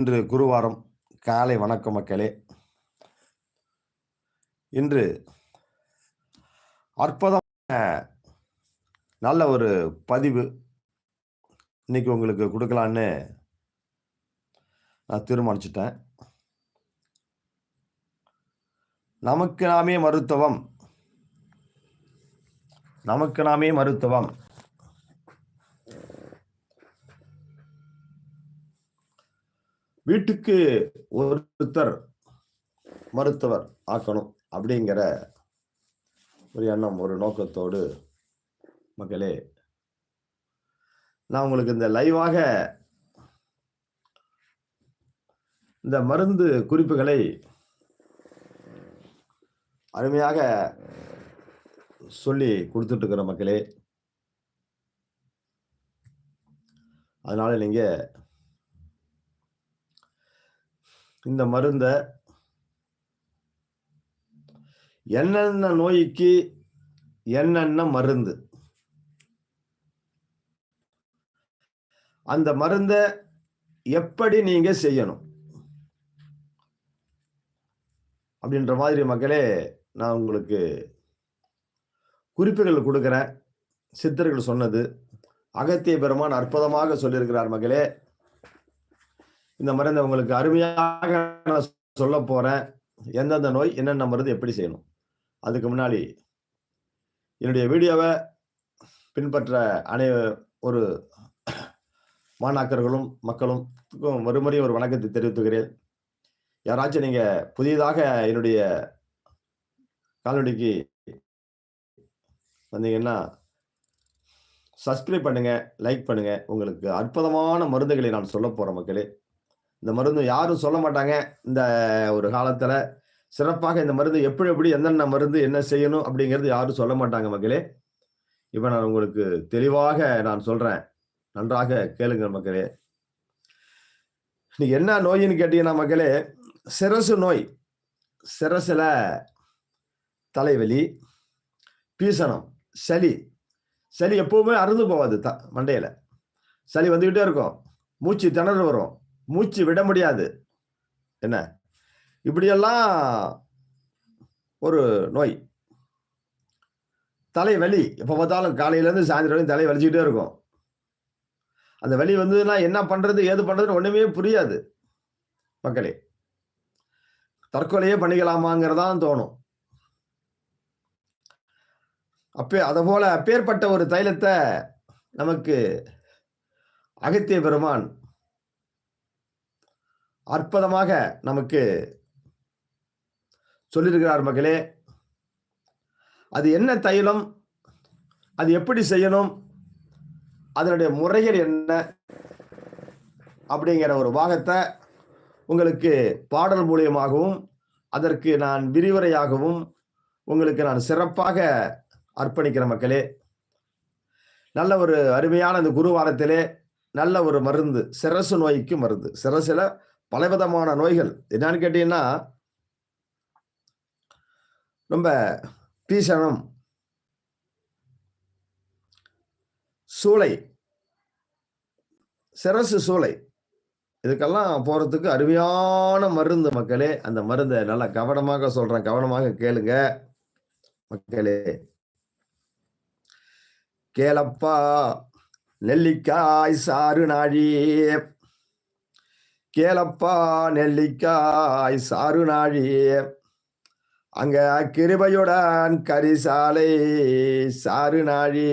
இன்று குருவாரம். காலை வணக்கம் மக்களே. இன்று அற்புதமான நல்ல ஒரு பதிவு இன்னைக்கு உங்களுக்கு கொடுக்கலான்னு நான் தீர்மானிச்சிட்டேன். நமக்கு நாமே மருத்துவம். நமக்கு நாமே மருத்துவம். வீட்டுக்கு ஒருத்தர் மருத்துவர் ஆக்கணும் அப்படிங்கிற ஒரு எண்ணம் ஒரு நோக்கத்தோடு மக்களே நான் உங்களுக்கு இந்த லைவாக இந்த மருந்து குறிப்புகளை அருமையாக சொல்லி கொடுத்துட்டு இருக்கிற மக்களே அதனால நீங்கள் இந்த மருந்த என்னென்ன நோய்க்கு என்னென்ன மருந்து? அந்த மருந்த எப்படி நீங்க செய்யணும்? அப்படின்ற மாதிரி மக்களே நான் உங்களுக்கு குறிப்புகள் கொடுக்குறேன். சித்தர்கள் சொன்னது அகத்திய பெருமான் அற்புதமாக சொல்லியிருக்கிறார் மகளே இந்த மருந்தை உங்களுக்கு அருமையாக நான் சொல்ல போறேன். எந்தெந்த நோய் என்னென்ன மருந்து எப்படி செய்யணும்? அதுக்கு முன்னாடி என்னுடைய வீடியோவை பின்பற்ற அனை ஒரு மாணாக்கர்களும் மக்களும் மறுமுறை ஒரு வணக்கத்தை தெரிவித்துக்கிறேன். யாராச்சும் நீங்கள் புதிதாக என்னுடைய கால்நடைக்கு வந்தீங்கன்னா சப்ஸ்கிரைப் பண்ணுங்கள் லைக் பண்ணுங்கள் உங்களுக்கு அற்புதமான மருந்துகளை நான் சொல்ல போகிற மக்களே. இந்த மருந்து யாரும் சொல்ல மாட்டாங்க. இந்த ஒரு காலத்துல சிறப்பாக இந்த மருந்து எப்படி எப்படி என்னென்ன மருந்து என்ன செய்யணும் அப்படிங்கிறது யாரும் சொல்ல மாட்டாங்க மக்களே. இப்போ நான் உங்களுக்கு தெளிவாக நான் சொல்றேன். நன்றாக கேளுங்க மக்களே. இன்னைக்கு என்ன நோயின்னு கேட்டீங்கன்னா மக்களே சிரசு நோய் சிரசில் தலைவலி பீசனம் சளி. சளி எப்பவுமே அறுந்து போகாது த மண்டையில். சளி வந்துக்கிட்டே இருக்கும். மூச்சு திணறு வரும். மூச்சு விட முடியாது. என்ன? இப்படியெல்லாம் ஒரு நோய். தலை வலி எப்போ பார்த்தாலும் காலையிலேருந்து சாயந்தரம் வரையும் தலை வலிச்சுக்கிட்டே இருக்கும். அந்த வலி வந்ததுன்னா என்ன பண்ணுறது ஏது பண்ணுறதுன்னு ஒன்றுமே புரியாது மக்களே. தற்கொலையே பண்ணிக்கலாமாங்கிறதான் தோணும். அப்பே அதை போல அப்பேற்பட்ட ஒரு தைலத்தை நமக்கு அகத்திய பெருமான் அற்புதமாக நமக்கு சொல்லியிருக்கிறார் மகளே. அது என்ன தைலம்? அது எப்படி செய்யணும்? அதனுடைய முறைகள் என்ன? அப்படிங்கிற ஒரு பாகத்தை உங்களுக்கு பாடல் மூலியமாகவும் அதற்கு நான் விரிவுரையாகவும் உங்களுக்கு நான் சிறப்பாக அர்ப்பணிக்கிற மக்களே. நல்ல ஒரு அருமையான இந்த குருவாரத்திலே நல்ல ஒரு மருந்து சிரசு நோய்க்கு மருந்து. சிரசுல பலவிதமான நோய்கள். என்னன்னு கேட்டீங்கன்னா ரொம்ப பீசணம் சூளை சிரசு சூளை இதுக்கெல்லாம் போறதுக்கு அருமையான மருந்து மக்களே. அந்த மருந்தை நல்லா கவனமாக சொல்றேன். கவனமாக கேளுங்க மக்களே. கேளப்பா நெல்லிக்காய் சாறு நாழி கேளப்பா நெல்லிக்காய் சாறு நாழி அங்க கிருபையுடன் கரிசாலை சாறு நாழி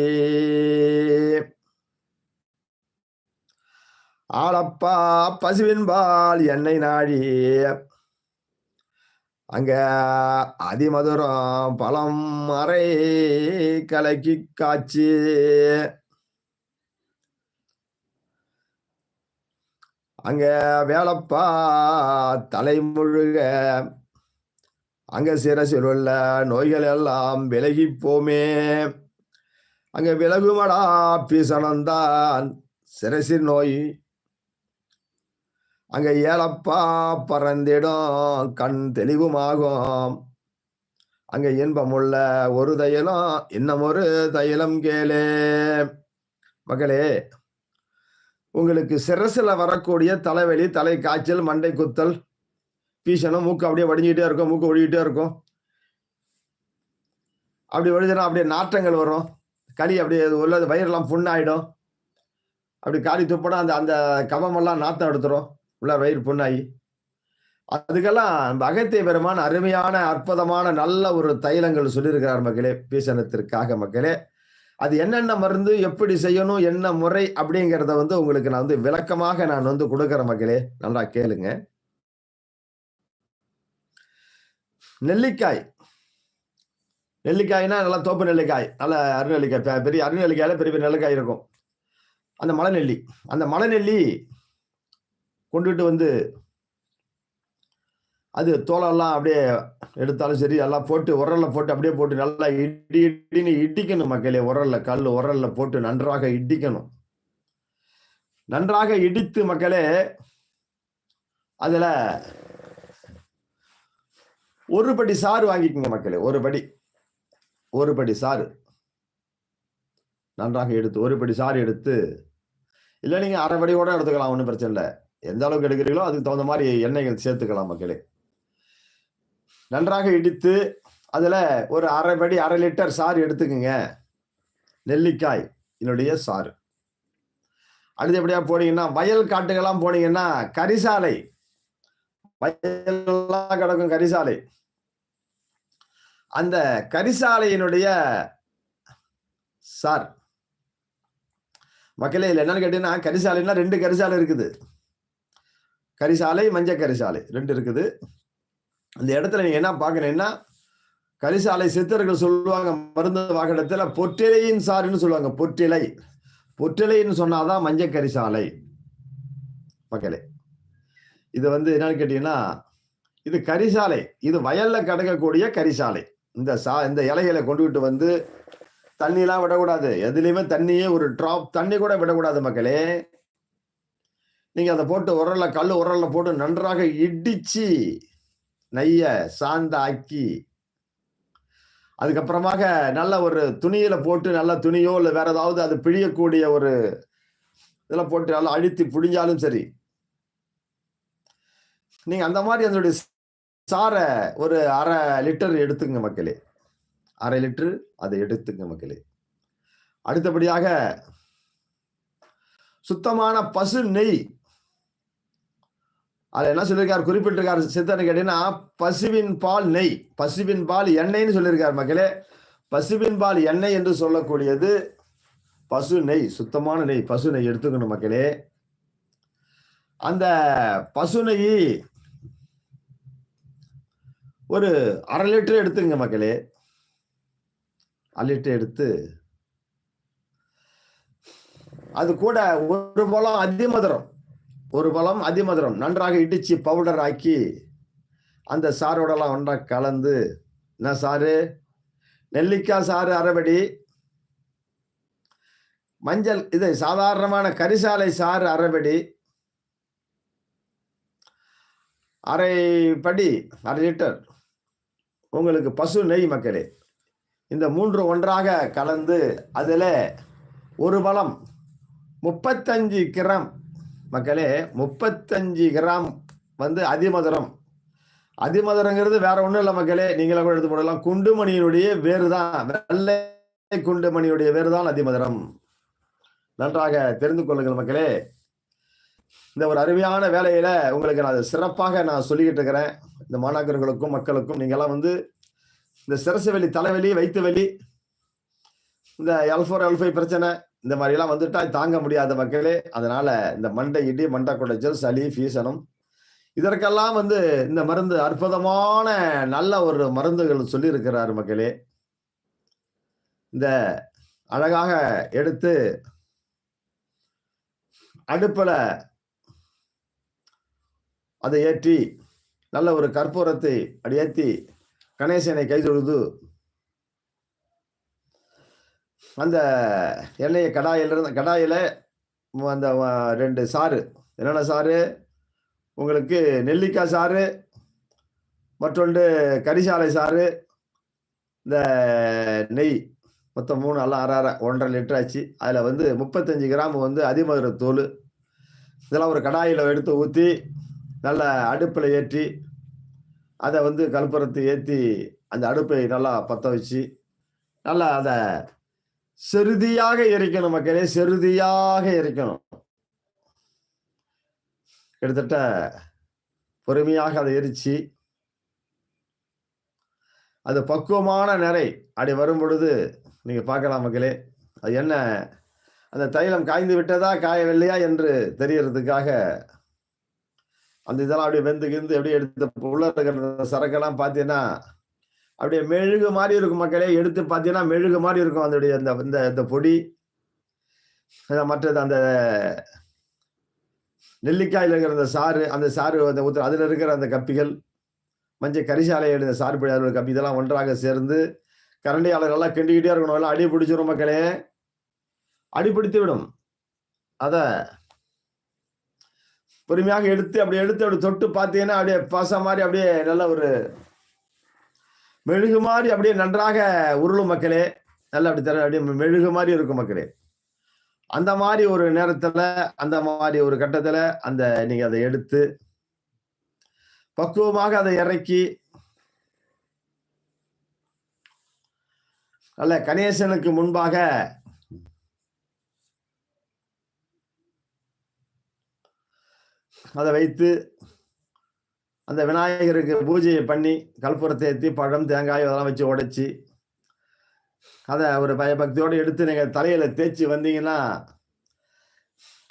ஆளப்பா பசுவின்பால் எண்ணெய் நாழி. அங்க அதிமதுரம் பழம் அறை கலக்கி காய்ச்சி. அங்க வேலப்பா தலைமுழுக. அங்க சிரசில் உள்ள நோய்கள் எல்லாம் விலகி போமே அங்க விலகுமடா பீசனந்தான் சிரசின் நோய். அங்க ஏலப்பா பறந்திடும் கண் தெளிவுமாகும். அங்க இன்பமுள்ள ஒரு தையலம் இன்னமொரு தையலம் கேளே. மகளே உங்களுக்கு சிரசில் வரக்கூடிய தலைவலி தலை காய்ச்சல் மண்டை குத்தல் பீசணும் மூக்கு அப்படியே வடிஞ்சிக்கிட்டே இருக்கும் மூக்கு ஒழிக்கிட்டே இருக்கும். அப்படி ஒழிஞ்சுனா அப்படியே நாற்றங்கள் வரும். களி அப்படியே உள்ளது வயிறெல்லாம் புண்ணாயிடும். அப்படி காலி துப்படம் அந்த அந்த கபமெல்லாம் நாத்தம் எடுத்துரும். உள்ள வயிறு புண்ணாகி. அதுக்கெல்லாம் நம்ம அகத்திய பெருமான் அருமையான அற்புதமான நல்ல ஒரு தைலங்கள் சொல்லியிருக்கிறார் மக்களே பீசனத்திற்காக மக்களே. அது என்னென்ன மருந்து எப்படி செய்யணும் என்ன முறை அப்படிங்கிறத வந்து உங்களுக்கு நான் வந்து விளக்கமாக நான் வந்து கொடுக்குற மக்களே. நல்லா கேளுங்க. நெல்லிக்காய். நெல்லிக்காய்னா நல்லா தோப்பு நெல்லிக்காய். நல்ல அருநெல்லிக்காய் பெ- பெரிய அருநெல்லிக்காயில பெரிய பெரிய நெல்லிக்காய் இருக்கும். அந்த மலை நெல்லி அந்த மலை நெல்லி கொண்டுட்டு வந்து அது தோலெல்லாம் அப்படியே எடுத்தாலும் சரி எல்லாம் போட்டு உரல்ல போட்டு அப்படியே போட்டு நல்லா இடி இடின்னு இடிக்கணும் மக்களே உரல்ல கல் உரல்ல போட்டு நன்றாக இடிக்கணும். நன்றாக இடித்து மக்களே அதில் ஒரு படி சாறு வாங்கிக்கோங்க மக்களே ஒரு படி ஒரு படி சாறு. நன்றாக எடுத்து ஒரு படி சாறு எடுத்து இல்லை நீங்கள் அரை படி கூட எடுத்துக்கலாம் ஒன்றும் பிரச்சனை இல்லை. எந்த அளவுக்கு எடுக்கிறீங்களோ அதுக்கு தகுந்த மாதிரி எண்ணெய்கள் சேர்த்துக்கலாம் மக்களே. நன்றாக இடித்து அதில் ஒரு அரை படி அரை லிட்டர் சாறு எடுத்துக்குங்க. நெல்லிக்காய் இதனுடைய சாறு. அடுத்தபடியா போனீங்கன்னா வயல் காட்டுக்கெல்லாம் போனீங்கன்னா கரிசாலை. வயல்லாம் கிடக்கும் கரிசாலை. அந்த கரிசாலையினுடைய சார். மக்களே இல்லை என்னன்னு கேட்டீங்கன்னா கரிசாலைன்னா ரெண்டு கரிசாலை இருக்குது. கரிசாலை மஞ்ச கரிசாலை ரெண்டு இருக்குது. இந்த இடத்துல நீ என்ன பாக்குறீங்கன்னா கரிசாலை சித்தர்கள் சொல்லுவாங்க மருந்து வாகனத்துல பொற்றிலையின் சாறுன்னு சொல்லுவாங்க பொற்றிலை. பொற்றிலைன்னு சொன்னாதான் மஞ்ச கரிசாலை. மக்களே இது வந்து என்னன்னு கேட்டீங்கன்னா இது கரிசாலை இது வயல்ல கிடக்கக்கூடிய கரிசாலை. இந்த சா இந்த இலைகளை கொண்டுகிட்டு வந்து தண்ணிலாம் விடக்கூடாது. எதுலேயுமே தண்ணியே ஒரு ட்ராப் தண்ணி கூட விடக்கூடாது மக்களே. நீங்கள் அதை போட்டு உரல்ல கல் உரல்ல போட்டு நன்றாக இடிச்சு நெய்ய சாந்தாக்கி அதுக்கப்புறமாக நல்ல ஒரு துணியில போட்டு நல்ல துணியோ இல்லை வேற ஏதாவது அது பிழியக்கூடிய ஒரு இதில் போட்டு நல்லா அழுத்தி புழிஞ்சாலும் சரி. நீங்க அந்த மாதிரி அதனுடைய சாரை ஒரு அரை லிட்டர் எடுத்துங்க மக்களே. அரை லிட்டர் அதை எடுத்துங்க மக்களே. அடுத்தபடியாக சுத்தமான பசு நெய் அதில் என்ன சொல்லியிருக்காரு குறிப்பிட்டிருக்காரு சித்தர் கேட்டீங்கன்னா பசுவின் பால் நெய். பசுவின் பால் எண்ணெய்னு சொல்லியிருக்காரு மக்களே. பசுவின் பால் எண்ணெய் என்று சொல்லக்கூடியது பசு நெய் சுத்தமான நெய் பசு நெய் எடுத்துக்கணும் மக்களே. அந்த பசு நெய் ஒரு அரை லிட்டர் எடுத்துங்க மக்களே. அரை லிட்டர் எடுத்து அது கூட ஒரு பழம் அதிமதுரம் ஒரு பழம் அதிமதுரம் நன்றாக இடிச்சு பவுடர் ஆக்கி அந்த சாரோடலாம் ஒன்றாக கலந்து என்ன சாறு நெல்லிக்காய் சாறு அரைபடி மஞ்சள் இது சாதாரணமான கரிசாலை சாறு அரைபடி அரை படி அரை லிட்டர். உங்களுக்கு பசு நெய் மக்களே. இந்த மூன்று ஒன்றாக கலந்து அதில் ஒரு பழம் முப்பத்தஞ்சு கிராம் மக்களே முப்பத்தஞ்சு கிராம் வந்து அதிமதுரம். அதிமதுரங்கிறது வேற ஒன்றும் இல்லை மக்களே நீங்களே கூட எடுத்து போடலாம். குண்டுமணியினுடைய வேறு தான் வெள்ளை குண்டுமணியுடைய வேறு தான் அதிமதுரம். நன்றாக தெரிந்து கொள்ளுங்கள் மக்களே. இந்த ஒரு அருமையான வேலையில உங்களுக்கு நான் அதை சிறப்பாக நான் சொல்லிக்கிட்டு இருக்கிறேன். இந்த மாணாக்கர்களுக்கும் மக்களுக்கும் நீங்கெல்லாம் வந்து இந்த சிரசு வலி தலைவலி வயிற்று வலி இந்த எல்ஃபோர் எல்ஃபை பிரச்சனை இந்த மாதிரி எல்லாம் வந்துட்டா தாங்க முடியாத மக்களே அதனால இந்த மண்டை இடி மண்டை குடைச்சல் சளி ஃபீசனம் இதற்கெல்லாம் வந்து இந்த மருந்து அற்புதமான நல்ல ஒரு மருந்துகள் சொல்லியிருக்கிறாரு மக்களே. இந்த அழகாக எடுத்து அடுப்பில் அதை ஏற்றி நல்ல ஒரு கற்பூரத்தை அடியேற்றி ஏற்றி கணேசனை கைதொழுது அந்த எண்ணெயை கடாயில் இருந்த கடாயில் அந்த ரெண்டு சாறு. என்னென்ன சாறு? உங்களுக்கு நெல்லிக்காய் சாறு மற்றொன்று கரிசாலை சாறு இந்த நெய். மொத்தம் மூணு எல்லாம் அரை அரை ஒன்றரை லிட்டர் ஆச்சு. அதில் வந்து முப்பத்தஞ்சு கிராம் வந்து அதிமதுர தோல். இதெல்லாம் ஒரு கடாயில் எடுத்து ஊற்றி நல்லா அடுப்பில் ஏற்றி அதை வந்து கற்பூரத்தை ஏற்றி அந்த அடுப்பை நல்லா பற்ற வச்சு நல்லா அதை செருதியாக எரிக்கணும் மக்களே செருதியாக எரிக்கணும். கிட்டத்தட்ட பொறுமையாக அதை எரிச்சு அது பக்குவமான நிறை அப்படி வரும் பொழுது நீங்க பார்க்கலாம் மக்களே அது என்ன? அந்த தைலம் காய்ந்து விட்டதா காயவில்லையா என்று தெரியறதுக்காக அந்த இதெல்லாம் அப்படியே வெந்து கிந்து அப்படியே எடுத்து உள்ள இருக்கிற சரக்கெல்லாம் பார்த்தீங்கன்னா அப்படியே மெழுகு மாதிரி இருக்கும் மக்களே. எடுத்து பார்த்தீங்கன்னா மெழுகு மாதிரி இருக்கும் அதனுடைய அந்த இந்த இந்த பொடி. மற்றது அந்த நெல்லிக்காயில் இருக்கிற அந்த சாறு அந்த சாறு அந்த ஊற்று அதில் இருக்கிற அந்த கப்பிகள் மஞ்சள் கரிசாலை எடுத்த சாறு பிடி கப்பி இதெல்லாம் ஒன்றாக சேர்ந்து கரண்டியாளர் எல்லாம் கிண்டிக்கிட்டே இருக்கணும். எல்லாம் அடி பிடிச்சிடும் மக்களே. அடிபிடித்து விடும். அதை பொறுமையாக எடுத்து அப்படி எடுத்து அப்படி தொட்டு பார்த்தீங்கன்னா அப்படியே பச மாதிரி அப்படியே நல்ல ஒரு மெழுகு மாதிரி அப்படியே நன்றாக உருளும் மக்களே. நல்லா அப்படி தர அப்படியே மெழுகு மாதிரி இருக்கும் மக்களே. அந்த மாதிரி ஒரு நேரத்துல அந்த மாதிரி ஒரு கட்டத்துல அந்த நீங்க அதை எடுத்து பக்குவமாக அதை இறக்கி அல்ல கணேசனுக்கு முன்பாக அதை வைத்து அந்த விநாயகருக்கு பூஜையை பண்ணி கற்பூரத்தை ஏற்றி பழம் தேங்காய் அதெல்லாம் வச்சு உடைச்சி அதை ஒரு பயபக்தியோடு எடுத்து நீங்கள் தலையில் தேய்ச்சி வந்தீங்கன்னா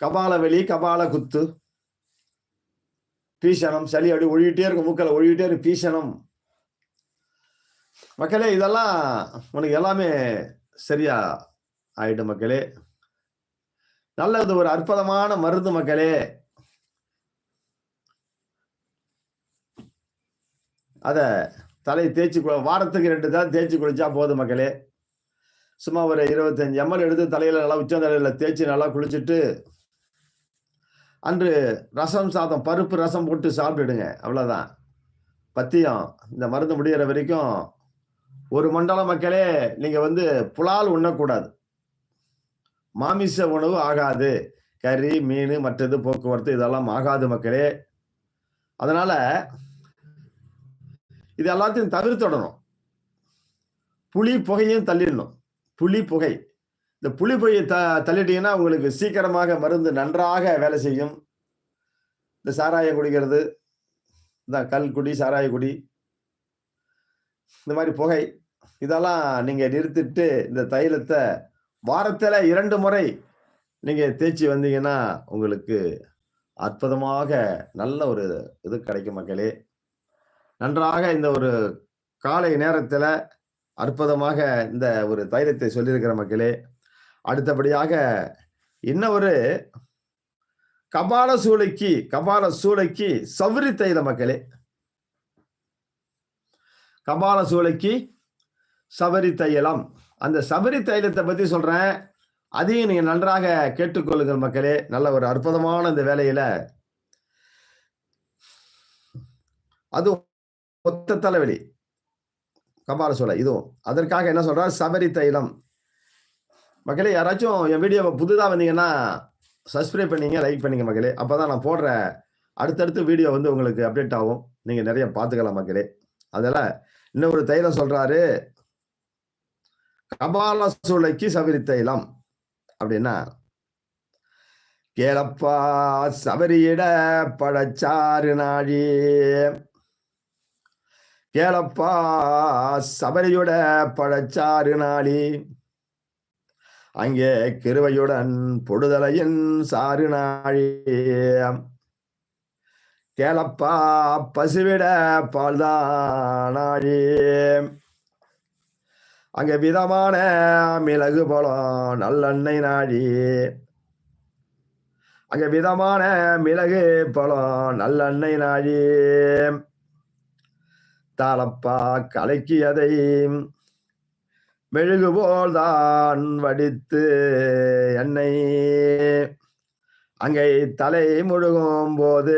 கபால வெளி கபால குத்து பீஷணம் சளி அப்படி ஒழிகிட்டே இருக்கும் மூக்கில் ஒழிகிட்டே இருக்கும் பீஷணம். மக்களே இதெல்லாம் உனக்கு எல்லாமே சரியா ஆயிடும் மக்களே. நல்லது ஒரு அற்புதமான மருந்து மக்களே. அதை தலையை தேய்ச்சி வாரத்துக்கு ரெண்டு தான் தேய்ச்சி குளிச்சா போதும் மக்களே. சும்மா ஒரு இருபத்தஞ்சு எம்எல் எடுத்து தலையில் நல்லா உச்சந்தலையில தேய்ச்சி நல்லா குளிச்சுட்டு அன்று ரசம் சாதம் பருப்பு ரசம் போட்டு சாப்பிட்டுடுங்க. அவ்வளோதான் பத்தியம் இந்த மருந்து முடிகிற வரைக்கும் ஒரு மண்டல மக்களே நீங்கள் வந்து புலால் உண்ணக்கூடாது. மாமிச உணவு ஆகாது. கறி மீன் மற்றது போக்குவரத்து இதெல்லாம் ஆகாது மக்களே. அதனால் இது எல்லாத்தையும் தவிர்த்துடணும். புளி புகையும் தள்ளிடணும். புளி புகை. இந்த புளி புகையை த தள்ளிட்டீங்கன்னா உங்களுக்கு சீக்கிரமாக மருந்து நன்றாக வேலை செய்யும். இந்த சாராயம் குடிக்கிறது இந்த கல் குடி சாராய குடி இந்த மாதிரி புகை இதெல்லாம் நீங்கள் நிறுத்திட்டு இந்த தைலத்தை வாரத்தில் இரண்டு முறை நீங்கள் தேய்ச்சி வந்தீங்கன்னா உங்களுக்கு அற்புதமாக நல்ல ஒரு இது கிடைக்கும் மக்களே. நன்றாக இந்த ஒரு காலை நேரத்தில் அற்புதமாக இந்த ஒரு தைலத்தை சொல்லியிருக்கிற மக்களே அடுத்தபடியாக இன்னும் ஒரு கபால சூளைக்கு கபால சூளைக்கு சவுரி தைல மக்களே. கபால சூளைக்கு சபரி தைலம் அந்த சபரி தைலத்தை பத்தி சொல்றேன். அதையும் நீங்க நன்றாக கேட்டுக்கொள்ளுங்கள் மக்களே. நல்ல ஒரு அற்புதமான இந்த வேலையில. அது ஒத்த தலைவலி. கபால சோலை இதுவும் அதற்காக என்ன சொல்றாரு? சபரி தைலம். மக்களே யாராச்சும் என் வீடியோவை புதுதாக வந்தீங்கன்னா சப்ஸ்கிரைப் பண்ணீங்க லைக் பண்ணிங்க மக்களே. அப்போதான் நான் போடுற அடுத்தடுத்து வீடியோ வந்து உங்களுக்கு அப்டேட் ஆகும். நீங்க நிறைய பார்த்துக்கலாம் மக்களே. அதில் இன்னொரு தைலம் சொல்றாரு. கபால சூளைக்கு சபரி தைலம். அப்படின்னா கேளப்பா சபரியிட படச்சாறு நாழி. கேளப்பா சபரியுட பழச்சாறு நாளி. அங்கே கிருவையுடன் பொடுதலையின் சாறு நாழி. கேளப்பா பசுவிட பால்தானாழி அங்க விதமான மிளகு பழம் நல்லெண்ணெய் நாழி. அங்க விதமான மிளகு பழம் நல்லெண்ணெய் நாழி. தாளப்பா கலக்கியதை மெழுகுபோல் தான் வடித்து என்னை. அங்கே தலை முழுகும் போது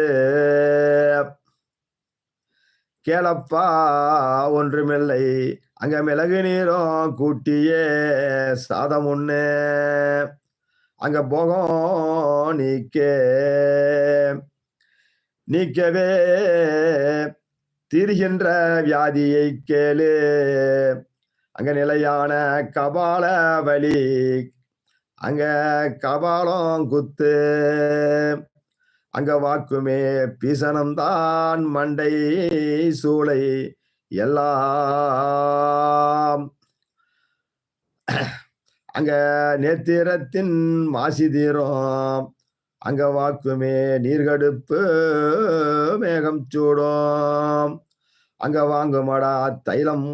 கேளப்பா ஒன்றுமில்லை. அங்க மிளகு நீரும் கூட்டியே சாதம் ஒண்ணு அங்க போகும் நீக்கே. நீக்கவே தீர்கின்ற வியாதியை கேளு. அங்க நிலையான கபால வலி. அங்க கபாலம் குத்து. அங்க வாக்குமே பிசனம்தான் மண்டை சூளை எல்லாம். அங்க நேத்திரத்தின் மாசி தீரம். அங்க வாக்குமே நீர்கடுப்பு மேகம் சூடும். அங்க வாங்குமடா தைலம்.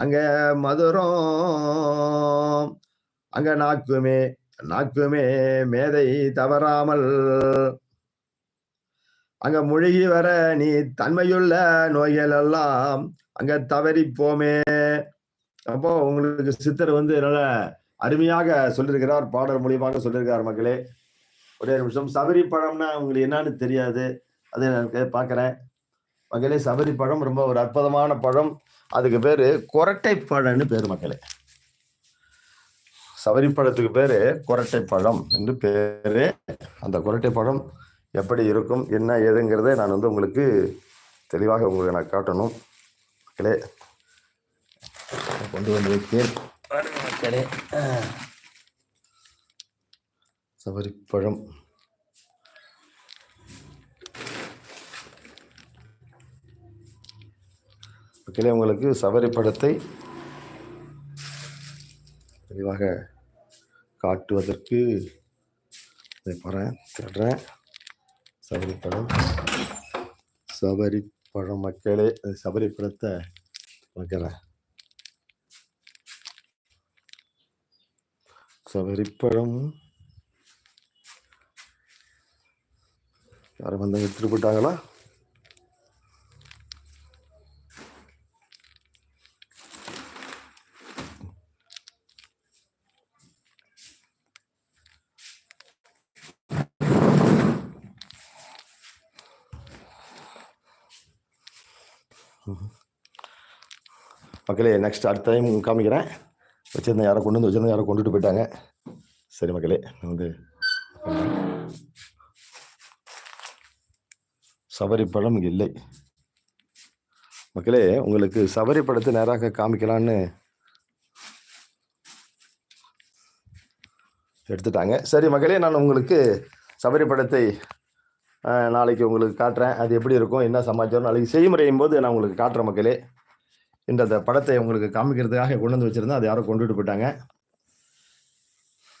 அங்க மதுரம். அங்க நாக்குமே நாக்குமே மேதை தவறாமல். அங்க முழுகி வர நீ தன்மையுள்ள நோய்கள் எல்லாம் அங்க தவறி போமே அப்போ உங்களுக்கு சித்தர் வந்து நல்ல அருமையாக சொல்லியிருக்கிறார் பாடல் மூலியமாக சொல்லியிருக்கிறார் மக்களே. ஒரே நிமிஷம் சபரி பழம்னா உங்களுக்கு என்னன்னு தெரியாது. அதை நான் பார்க்குறேன். மக்களே சபரி பழம் ரொம்ப ஒரு அற்புதமான பழம். அதுக்கு பேர் கொரட்டை பழம்னு பேர் மக்களே. சபரி பழத்துக்கு பேர் கொரட்டை பழம் என்று பேர். அந்த கொரட்டை பழம் எப்படி இருக்கும் என்ன ஏதுங்கிறத நான் வந்து உங்களுக்கு தெளிவாக உங்களுக்கு நான் காட்டணும். மக்களே கொண்டு வந்து வைத்தேன். மக்களே சபரி மக்களே உங்களுக்கு சபரி படத்தை தெளிவாக காட்டுவதற்கு இதை போகிறேன் தேடுறேன். சபரி படம் சபரி பழம் மக்களே அந்த சபரி படத்தை சவரிப்பழம். யாரும் வந்தாங்க எடுத்துட்டு போயிட்டாங்களா? மக்களே நெக்ஸ்ட் அடுத்த டைம் காமிக்கிறேன். வச்சிருந்தேன் யாரை கொண்டு வந்து வச்சிருந்தேன் யாரை கொண்டுட்டு போயிட்டாங்க. சரி மக்களே நான் வந்து சபரி பழம் இங்கே இல்லை. மக்களே உங்களுக்கு சபரி படத்தை நேராக காமிக்கலான்னு எடுத்துட்டாங்க. சரி மகளே நான் உங்களுக்கு சபரி படத்தை நாளைக்கு உங்களுக்கு காட்டுறேன். அது எப்படி இருக்கும் என்ன சமாச்சாரம் நாளைக்கு செய்முறையும் போது நான் உங்களுக்கு காட்டுறேன் மக்களே. இந்த அந்த படத்தை உங்களுக்கு காமிக்கிறதுக்காக கொண்டு வந்து வச்சிருந்தேன். அதை யாரோ கொண்டுட்டு போயிட்டாங்க.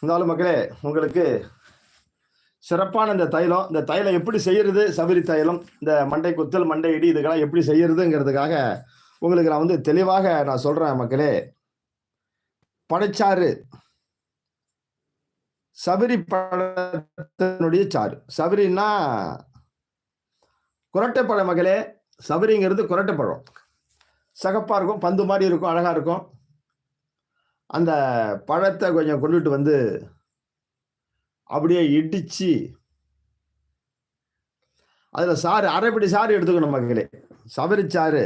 இருந்தாலும் மக்களே உங்களுக்கு சிறப்பான இந்த தைலம் இந்த தைலம் எப்படி செய்யறது சபரி தைலம் இந்த மண்டை குத்தல் மண்டை இடி இதுக்கெல்லாம் எப்படி செய்யறதுங்கிறதுக்காக உங்களுக்கு நான் வந்து தெளிவாக நான் சொல்றேன் மக்களே. படைச்சாறு. சபரி பழத்தினுடைய சாறு. சபரின்னா குரட்டைப்பழம் மகளே சபரிங்கிறது குரட்டைப்பழம் சகப்பாக இருக்கும் பந்து மாதிரி இருக்கும் அழகாக இருக்கும். அந்த பழத்தை கொஞ்சம் கொண்டுட்டு வந்து அப்படியே இடித்து அதில் சாறு அரைப்படி சாறு எடுத்துக்கணும் மக்களே. சபரி சாறு.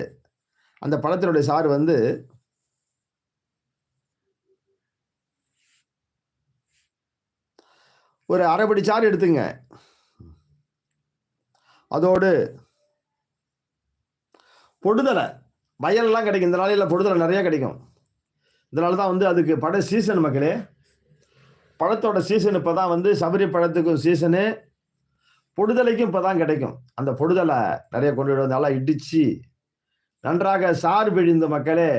அந்த பழத்தினுடைய சாறு வந்து ஒரு அரைப்படி சாறு எடுத்துங்க. அதோடு பொடுதலை வயல்லாம் கிடைக்கும். இந்த நாளையில் பொழுதுல நிறையா கிடைக்கும். இதனால தான் வந்து அதுக்கு பட சீசன் மக்களே. பழத்தோட சீசன் இப்போ தான் வந்து சபரி பழத்துக்கும் சீசனு பொடுதலைக்கும் இப்போ தான் கிடைக்கும். அந்த பொடுதலை நிறைய கொண்டு வந்து நல்லா இடித்து நன்றாக சாறு பிழிந்த மக்களே.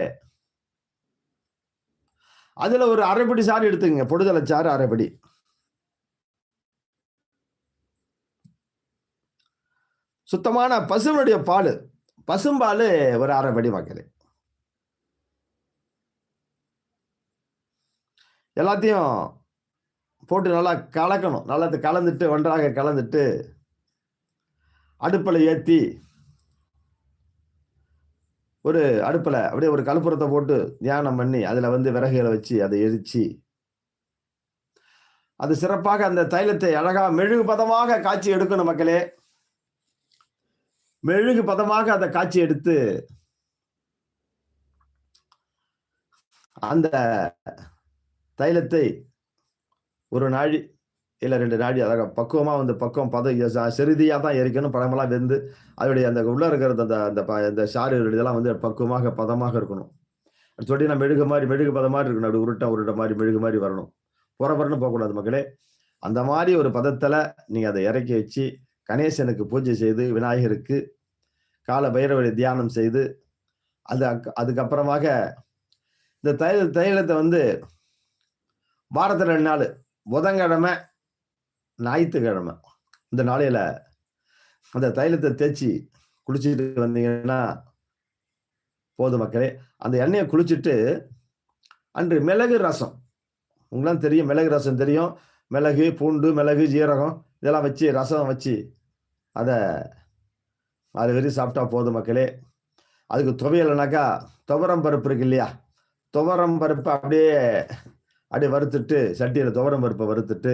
அதில் ஒரு அரைப்படி சாறு எடுத்துங்க பொடுதலை சாறு அரைப்படி. சுத்தமான பசுவனுடைய பால். பசும்பால் ஒரு அரை படி மக்களே எல்லாத்தையும் போட்டு நல்லா கலக்கணும். நல்லா கலந்துட்டு ஒன்றாக கலந்துட்டு அடுப்பில் ஏற்றி ஒரு அடுப்பில் அப்படியே ஒரு கற்பூரத்தை போட்டு தியானம் பண்ணி அதில் வந்து விறகுகளை வச்சு அதை எரிச்சு அது சிறப்பாக அந்த தைலத்தை அழகாக மெழுகு பதமாக காய்ச்சி எடுக்கணும் மக்களே. மெழுகு பதமாக அதை காட்சி எடுத்து அந்த தைலத்தை ஒரு நாழி இல்லை ரெண்டு நாழி அதாக பக்குவமாக வந்து பக்குவம் பதம் செருதியாக தான் எரிக்கணும் படமெல்லாம் வெந்து அதோடைய அந்த உள்ளே இருக்கிறது அந்த அந்த ப இந்த சாறு இதெல்லாம் வந்து பக்குவமாக பதமாக இருக்கணும். நான் மெழுகு மாதிரி மெழுகு பதம் மாதிரி இருக்கணும். அப்படி உருட்டை உருட்டை மாதிரி மெழுகு மாதிரி வரணும். புறப்புறன்னு போகக்கூடாது மக்களே. அந்த மாதிரி ஒரு பதத்தில் நீங்கள் அதை இறக்கி வச்சு கணேசனுக்கு பூஜை செய்து விநாயகருக்கு கால பைரவரை தியானம் செய்து அது அக் அதுக்கப்புறமாக இந்த தைல தைலத்தை வந்து வாரத்தில் ரெண்டு நாள் புதன்கிழமை ஞாயிற்றுக்கிழமை இந்த நாளையில் அந்த தைலத்தை தேய்ச்சி குளிச்சுட்டு வந்தீங்கன்னா போதும் மக்களே. அந்த எண்ணெயை குளிச்சுட்டு அன்று மிளகு ரசம். உங்களாம் தெரியும் மிளகு ரசம் தெரியும். மிளகு பூண்டு மிளகு ஜீரகம் இதெல்லாம் வச்சு ரசம் வச்சு அதை அது வெறி சாப்பிட்டா போதும் மக்களே. அதுக்கு துவையலைனாக்கா துவரம் பருப்பு இருக்கு இல்லையா? துவரம் பருப்பை அப்படியே அப்படியே வறுத்துட்டு சட்டியில் துவரம் பருப்பை வறுத்துட்டு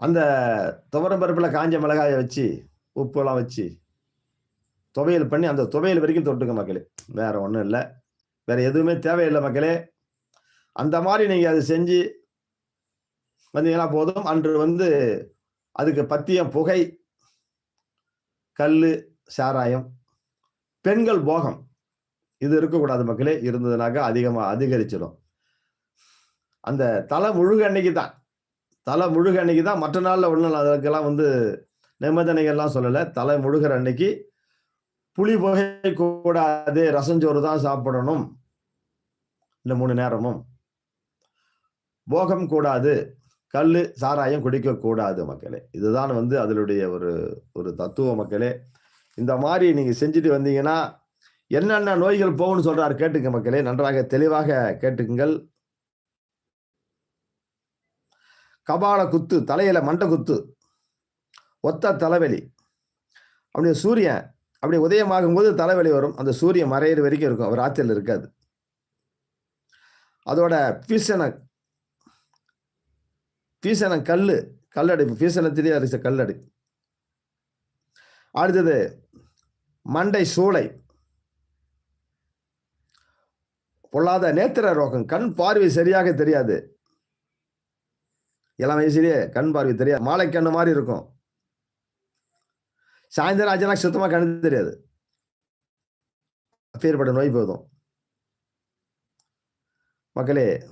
அந்த துவரம் பருப்பில் காஞ்ச மிளகாயை வச்சு உப்புலாம் வச்சு துவையல் பண்ணி அந்த துவையல் வரைக்கும் தொட்டுக்க மக்களே. வேற ஒன்றும் இல்லை. வேற எதுவுமே தேவையில்லை மக்களே. அந்த மாதிரி நீங்கள் அதை செஞ்சு வந்தீங்கன்னா போதும். அன்று வந்து அதுக்கு பத்தியம் புகை கல் சாராயம் பெண்கள் போகம். இது இருக்கக்கூடாது மக்களே இருந்ததுனாக்கா அதிகமாக அதிகரிச்சிடும். அந்த தலை முழுக அன்னைக்கு தான் தலை முழுக அன்னைக்கு தான் மற்ற நாளில் ஒன்றும் அதுக்கெல்லாம் வந்து நிபந்தனைகள்லாம் சொல்லலை. தலை முழுகிற அன்னைக்கு புளி புகை கூடாது ரசஞ்சோறு தான் சாப்பிடணும். இந்த மூணு நேரமும். போகம் கூடாது. கல் சாராயம் குடிக்கக்கூடாது மக்களே. இதுதான் வந்து அதனுடைய ஒரு ஒரு தத்துவ மக்களே. இந்த மாதிரி நீங்கள் செஞ்சுட்டு வந்தீங்கன்னா என்னென்ன நோய்கள் போகும்னு சொல்கிறார் கேட்டுங்க மக்களே. நன்றாக தெளிவாக கேட்டுக்குங்கள். கபால குத்து தலையில மண்டை குத்து ஒத்த தலைவலி. அப்படியே சூரியன் அப்படி உதயமாகும் போது தலைவலி வரும். அந்த சூரியன் மறையிற வரைக்கும் இருக்கும். அவர் ஆற்றல் இருக்காது. அதோட பீசன பீசனம் கல் கல்லடைப்பு. பீசனத்திலேயே அரிச கல்லடை. அடுத்தது மண்டை சூளை. பொல்லாத நேத்திர ரோகம். கண் பார்வை சரியாக தெரியாது. இளம் வயசுலேயே கண் பார்வை தெரியாது. மாலை கண்ணு மாதிரி இருக்கும். சாயந்தரம் ஆச்சுனா சுத்தமாக கண்ணு தெரியாது. அப்பேற்பட்ட நோய் போதும். மக்களே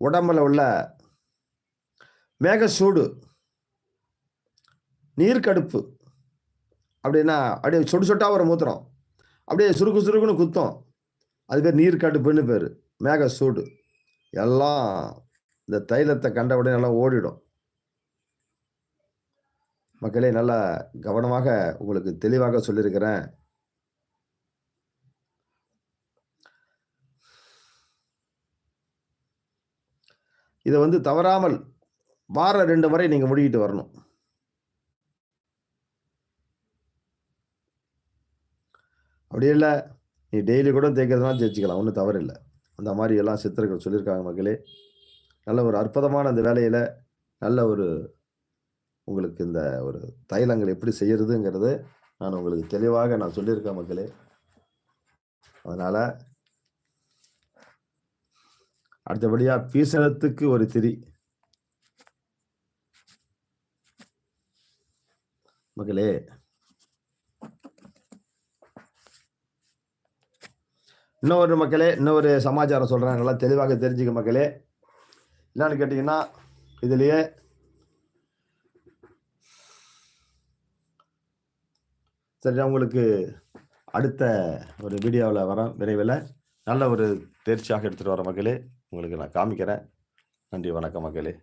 உடம்புல உள்ள மேகசூடு நீர்க்கடுப்பு அப்படின்னா அப்படியே சொட்டு சொட்டாக வர மூத்திரம். அப்படியே சுருக்கு சுருக்குன்னு குத்தம். அது பேர் நீர்க்கடுப்புன்னு பேர். மேக சூடு. எல்லாம் இந்த தைலத்தை கண்ட உடனே எல்லாம் ஓடிடும். மக்களே நல்லா கவனமாக உங்களுக்கு தெளிவாக சொல்லியிருக்கிறேன். இதை வந்து தவறாமல் வார ரெண்டு முறை நீங்கள் முடிக்கிட்டு வரணும். அப்படி இல்லை நீ டெய்லி கூட தேய்க்கிறதுனால ஜெயிச்சிக்கலாம் ஒன்றும் தவறு இல்லை. அந்த மாதிரி எல்லாம் சித்தர்கள் சொல்லியிருக்காங்க மக்களே. நல்ல ஒரு அற்புதமான அந்த வேலையில் நல்ல ஒரு உங்களுக்கு இந்த ஒரு தைலங்கள் எப்படி செய்யறதுங்கிறது நான் உங்களுக்கு தெளிவாக நான் சொல்லியிருக்கேன் மக்களே. அதனால் அடுத்தபடியாக பீசனத்துக்கு ஒரு திரி. மகளே. இன்னொரு மக்களே இன்னொரு சமாச்சாரம் சொல்கிறேன் நல்லா தெளிவாக தெரிஞ்சுக்க மக்களே. என்னன்னு கேட்டிங்கன்னா இதுலேயே சரி உங்களுக்கு அடுத்த ஒரு வீடியோவில் வரேன் விரைவில். நல்ல ஒரு தேர்ச்சியாக எடுத்துகிட்டு வர மக்களே. உங்களுக்கு நான் காமிக்கிறேன். நன்றி வணக்கம் மக்களே.